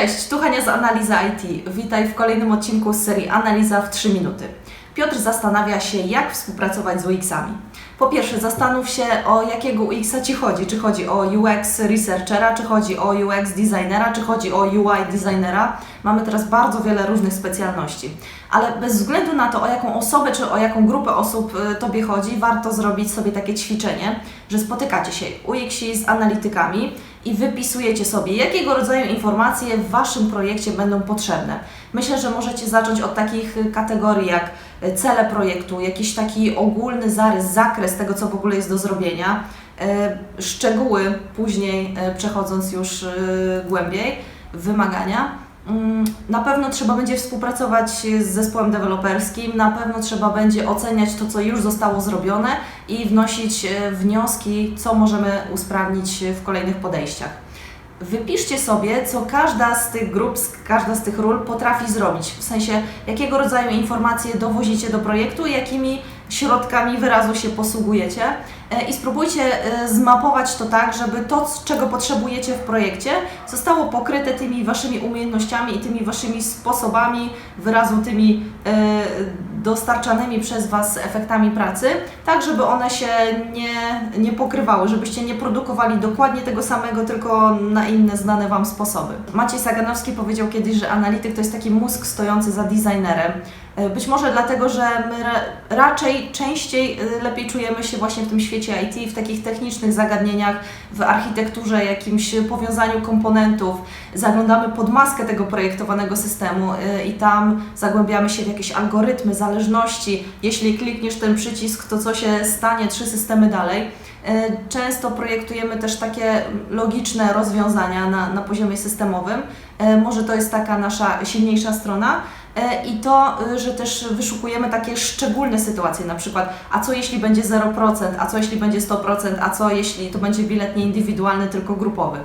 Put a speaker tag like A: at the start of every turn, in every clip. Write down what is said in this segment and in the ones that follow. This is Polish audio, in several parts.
A: Cześć, tu Hania z Analiza IT. Witaj w kolejnym odcinku z serii Analiza w 3 minuty. Piotr zastanawia się, jak współpracować z UX-ami. Po pierwsze, zastanów się, o jakiego UX-a Ci chodzi. Czy chodzi o UX researchera, czy chodzi o UX designera, czy chodzi o UI designera. Mamy teraz bardzo wiele różnych specjalności. Ale bez względu na to, o jaką osobę, czy o jaką grupę osób y, Tobie chodzi, warto zrobić sobie takie ćwiczenie, że spotykacie się UX-i z analitykami i wypisujecie sobie, jakiego rodzaju informacje w Waszym projekcie będą potrzebne. Myślę, że możecie zacząć od takich kategorii jak y, cele projektu, jakiś taki ogólny zarys, zakres tego, co w ogóle jest do zrobienia, y, szczegóły później y, przechodząc już głębiej, wymagania. Mm, Na pewno trzeba będzie współpracować z zespołem deweloperskim, na pewno trzeba będzie oceniać to, co już zostało zrobione i wnosić e, wnioski, co możemy usprawnić w kolejnych podejściach. Wypiszcie sobie, co każda z tych grup, każda z tych ról potrafi zrobić. W sensie, jakiego rodzaju informacje dowozicie do projektu, jakimi środkami wyrazu się posługujecie E, i spróbujcie e, zmapować to tak, żeby to, czego potrzebujecie w projekcie, zostało pokryte tymi waszymi umiejętnościami i tymi waszymi sposobami wyrazu, tymi e, dostarczanymi przez Was efektami pracy, tak żeby one się nie, nie pokrywały, żebyście nie produkowali dokładnie tego samego, tylko na inne znane Wam sposoby. Maciej Saganowski powiedział kiedyś, że analityk to jest taki mózg stojący za designerem. E, Być może dlatego, że my ra- raczej częściej e, lepiej czujemy się właśnie w tym świecie IT, w takich technicznych zagadnieniach, w architekturze, jakimś powiązaniu komponentów. Zaglądamy pod maskę tego projektowanego systemu e, i tam zagłębiamy się w jakieś algorytmy, zależności. Jeśli klikniesz ten przycisk, to co się stanie trzy systemy dalej. E, Często projektujemy też takie logiczne rozwiązania na, na poziomie systemowym. E, Może to jest taka nasza silniejsza strona. E, I to, że też wyszukujemy takie szczególne sytuacje, na przykład, a co jeśli będzie 0%, a co jeśli będzie 100%, a co jeśli to będzie bilet nie indywidualny, tylko grupowy.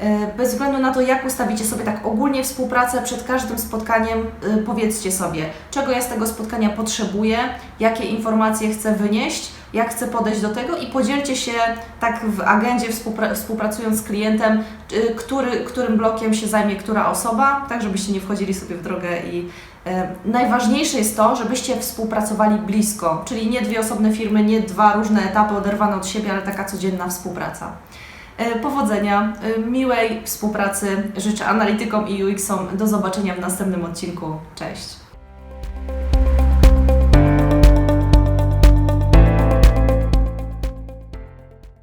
A: E, Bez względu na to, jak ustawicie sobie tak ogólnie współpracę, przed każdym spotkaniem y, powiedzcie sobie, czego ja z tego spotkania potrzebuję, jakie informacje chcę wynieść, jak chcę podejść do tego i podzielcie się tak w agendzie współpra- współpracując z klientem, y, który, którym blokiem się zajmie która osoba, tak żebyście nie wchodzili sobie w drogę i e, najważniejsze jest to, żebyście współpracowali blisko, czyli nie dwie osobne firmy, nie dwa różne etapy oderwane od siebie, ale taka codzienna współpraca. E, Powodzenia, e, miłej współpracy życzę analitykom i UX-om. Do zobaczenia w następnym odcinku. Cześć!